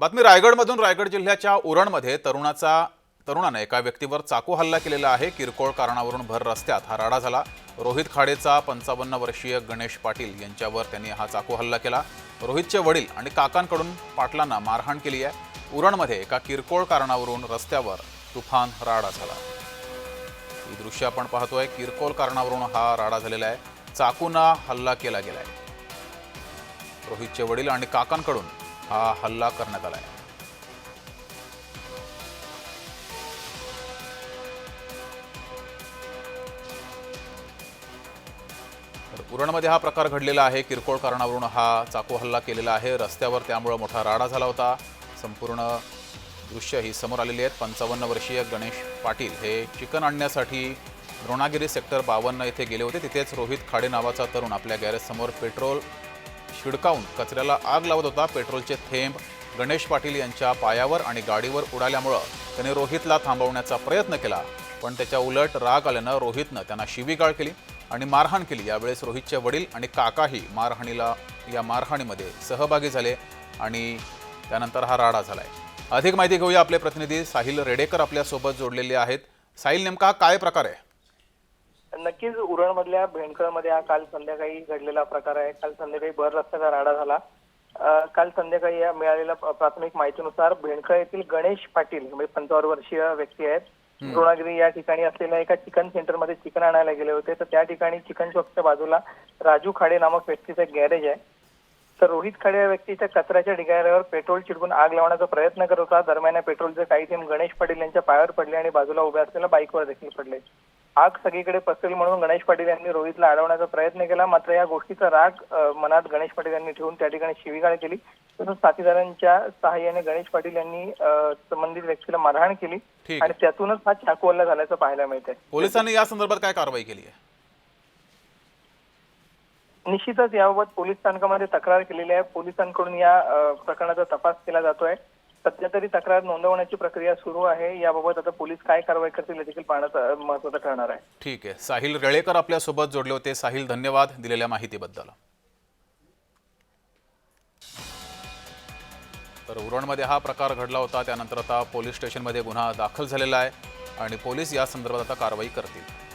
बातमी रायगडमधून रायगड जिल्ह्याच्या उरणमध्ये तरुणाचा तरुणाने एका व्यक्तीवर चाकू हल्ला केलेला आहे. किरकोळ कारणावरून भर रस्त्यात हा राडा झाला. रोहित खाडेचा पंचावन्न वर्षीय गणेश पाटील यांच्यावर त्यांनी हा चाकू हल्ला केला. रोहितचे वडील आणि काकांकडून पाटलांना मारहाण केली आहे. उरणमध्ये एका किरकोळ कारणावरून रस्त्यावर तुफान राडा झाला. ही दृश्य आपण पाहतोय. किरकोळ कारणावरून हा राडा झालेला आहे. चाकूना हल्ला केला गेलाय. रोहितचे वडील आणि काकांकडून हा हल्ला करण्यात आलाय. आहे उरणमध्ये हा प्रकार घडलेला आहे. किरकोळ कारणावरून हा चाकू हल्ला केलेला आहे. रस्त्यावर त्यामुळं मोठा राडा झाला होता. संपूर्ण दृश्य ही समोर आलेली आहेत. पंचावन्न वर्षीय गणेश पाटील हे चिकन आणण्यासाठी द्रोणागिरी सेक्टर बावन्न येथे गेले होते. तिथेच रोहित खाडे नावाचा तरुण आपल्या गॅरेजसमोर पेट्रोल शिडकावून कचऱ्याला आग लावत होता पेट्रोलचे थेंब. गणेश पाटील यांच्या पायावर आणि गाडीवर उडाल्यामुळं त्याने रोहितला थांबवण्याचा प्रयत्न केला पण त्याच्या उलट राग आल्यानं रोहितनं त्यांना शिवीगाळ केली आणि मारहाण केली. यावेळेस रोहितचे वडील आणि काकाही मारहाणीला या मारहाणीमध्ये सहभागी झाले आणि त्यानंतर हा राडा झाला आहे अधिक माहिती घेऊया आपले प्रतिनिधी साहिल रेडेकर आपल्यासोबत जोडलेले आहेत. साहिल नेमका हा काय प्रकार आहे? नक्कीच उरणमधल्या भेंडकळमध्ये हा काल संध्याकाळी घडलेला प्रकार आहे. काल संध्याकाळी भर रस्त्याचा राडा झाला. काल संध्याकाळी या मिळालेल्या प्राथमिक माहितीनुसार भेंडकळ येथील गणेश पाटील म्हणजे पंचावन्न वर्षीय व्यक्ती आहेत. द्रोणागिरी या ठिकाणी असलेल्या एका चिकन सेंटरमध्ये चिकन आणायला गेले होते. तर त्या ठिकाणी चिकन शॉपच्या बाजूला राजू खाडे नामक व्यक्तीचं एक गॅरेज आहे. तर रोहित खाडे या व्यक्तीच्या कचऱ्याच्या ढिगाऱ्यावर पेट्रोल चिडकून आग लावण्याचा प्रयत्न करत होता. दरम्यान या पेट्रोलचे काही थेंब गणेश पाटील यांच्या पायावर पडले आणि बाजूला उभ्या असलेल्या बाईकवर देखील पडले. आग सगळीकडे पसरली म्हणून गणेश पाटील यांनी रोहितला अडवण्याचा प्रयत्न केला. मात्र या गोष्टीचा राग मनात गणेश पाटील यांनी ठेवून त्या ठिकाणी शिवीगाळ केली. तसंच साथीदारांच्या सहाय्याने गणेश पाटील यांनी संबंधित व्यक्तीला मारहाण केली आणि त्यातूनच हा चाकू हल्ला झाल्याचं पाहायला मिळतंय. पोलिसांनी या संदर्भात काय कारवाई केली आहे? निश्चितच याबाबत पोलीस स्थानकामध्ये तक्रार केलेली आहे. पोलिसांकडून या प्रकरणाचा तपास केला जातोय. सध्या तरी तक्रार नोंदवण्याची प्रक्रिया सुरू आहे. याबाबत आता पोलीस काय कारवाई करतील हे देखील पाहण्याचं महत्वाचं ठरणार आहे. ठीक आहे. साहिल रेळेकर आपल्यासोबत जोडले होते. साहिल धन्यवाद दिलेल्या माहितीबद्दल. तर उरणमध्ये हा प्रकार घडला होता. त्यानंतर आता पोलीस स्टेशनमध्ये गुन्हा दाखल झालेला आहे आणि पोलीस या संदर्भात आता कारवाई करतील.